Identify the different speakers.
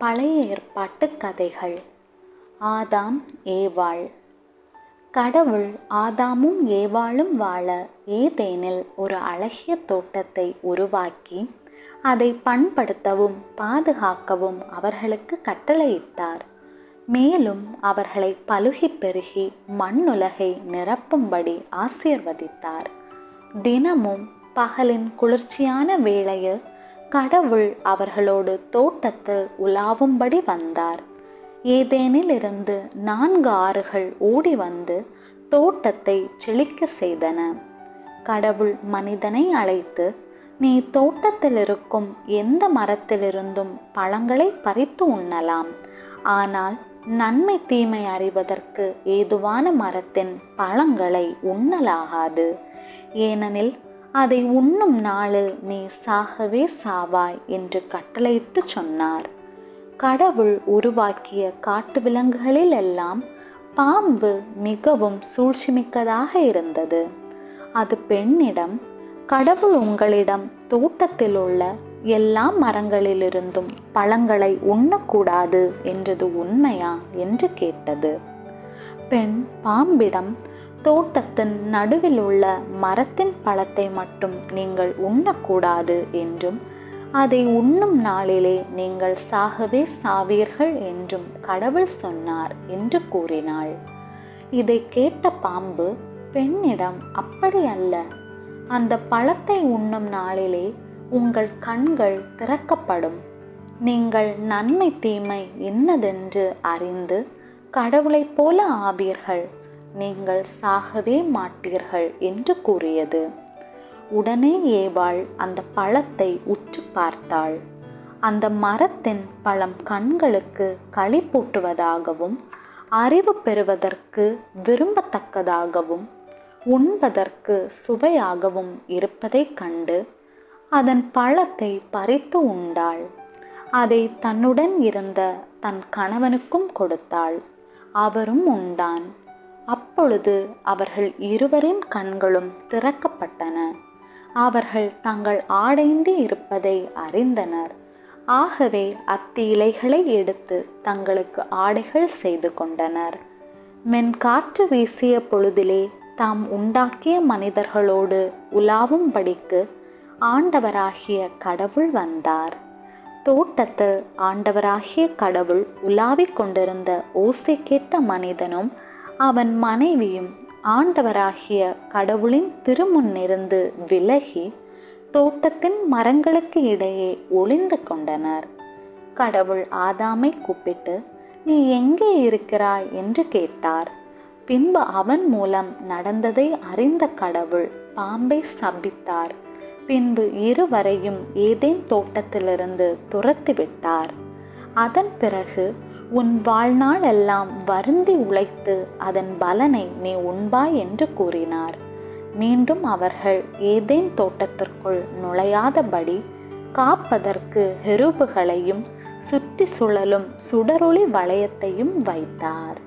Speaker 1: பழைய ஏற்பாட்டு கதைகள். ஆதாம் ஏவாள். கடவுள் ஆதாமும் ஏவாளும் வாழ ஏதேனில் ஒரு அழகிய தோட்டத்தை உருவாக்கி அதை பண்படுத்தவும் பாதுகாக்கவும் அவர்களுக்கு கட்டளையிட்டார். மேலும் அவர்களை பலுகி பெருகி மண்ணுலகை நிரப்பும்படி ஆசீர்வதித்தார். தினமும் பகலின் குளிர்ச்சியான வேளையில் கடவுள் அவர்களோடு தோட்டத்தில் உலாவும்படி வந்தார். ஏதேனில் இருந்து நான்கு ஆறுகள் ஓடி வந்து தோட்டத்தை செழிக்க செய்தன. கடவுள் மனிதனை அழைத்து நீ தோட்டத்தில் இருக்கும் எந்த மரத்திலிருந்தும் பழங்களை பறித்து உண்ணலாம். ஆனால் நன்மை தீமை அறிவதற்கு ஏதுவான மரத்தின் பழங்களை உண்ணலாகாது. ஏனெனில் அதை உண்ணும் நாளில் நீ சாகவே சாவாய் என்று கட்டளையிட்டு சொன்னார். கடவுள் உருவாக்கிய காட்டு விலங்குகளில் எல்லாம் பாம்பு மிகவும் சூழ்ச்சிமிக்கதாக இருந்தது. அது பெண்ணிடம் கடவுள் உங்களிடம் தோட்டத்தில் உள்ள எல்லா மரங்களிலிருந்தும் பழங்களை உண்ணக்கூடாது என்றது உண்மையா? என்று கேட்டது. பெண் பாம்பிடம் தோட்டத்தின் நடுவில் உள்ள மரத்தின் பழத்தை மட்டும் நீங்கள் உண்ணக்கூடாது என்றும் அதை உண்ணும் நாளிலே நீங்கள் சாகவே சாவீர்கள் என்றும் கடவுள் சொன்னார் என்று கூறினாள். இதை கேட்ட பாம்பு பெண்ணிடம் அப்படி அல்ல. அந்த பழத்தை உண்ணும் நாளிலே உங்கள் கண்கள் திறக்கப்படும். நீங்கள் நன்மை தீமை என்னதென்று அறிந்து கடவுளைப் போல ஆவீர்கள். நீங்கள் சாகவே மாட்டீர்கள் என்று கூறியது. உடனே ஏவாள் அந்த பழத்தை உற்று பார்த்தாள். அந்த மரத்தின் பழம் கண்களுக்கு களிப்பூட்டுவதாகவும் அறிவு பெறுவதற்கு விரும்பத்தக்கதாகவும் உண்பதற்கு சுவையாகவும் இருப்பதைக் கண்டு அதன் பழத்தை பறித்து உண்டாள். அதை தன்னுடன் இருந்த தன் கணவனுக்கும் கொடுத்தாள். அவரும் உண்டான். அப்பொழுது அவர்கள் இருவரின் கண்களும் திறக்கப்பட்டன. அவர்கள் தங்கள் ஆடைந்து இருப்பதை அறிந்தனர். ஆகவே அத்தி இலைகளை எடுத்து தங்களுக்கு ஆடைகள் செய்து கொண்டனர். மென்காற்று வீசிய பொழுதிலே தாம் உண்டாக்கிய மனிதர்களோடு உலாவும்படிக்கு ஆண்டவராகிய கடவுள் வந்தார். தோட்டத்தில் ஆண்டவராகிய கடவுள் உலாவிக் கொண்டிருந்த ஓசை கேட்ட மனிதனும் அவன் மனைவியும் ஆண்டவராகிய கடவுளின் திருமுன்னிருந்து விலகி தோட்டத்தின் மரங்களுக்கு இடையே ஒளிந்து கொண்டனர். கடவுள் ஆதாமை கூப்பிட்டு நீ எங்கே இருக்கிறாய்? என்று கேட்டார். பின்பு அவன் மூலம் நடந்ததை அறிந்த கடவுள் பாம்பை சபித்தார். பின்பு இருவரையும் ஏதேன் தோட்டத்திலிருந்து துரத்திவிட்டார். அதன் பிறகு உன் வாழ்நாள் எல்லாம் வருந்தி உழைத்து அதன் பலனை நீ உண்பாய் என்று கூறினார். மீண்டும் அவர்கள் ஏதேன் தோட்டத்திற்குள் நுழையாதபடி காப்பதற்கு ஹெருபுகளையும் சுற்றி சுழலும் சுடரொளி வளையத்தையும் வைத்தார்.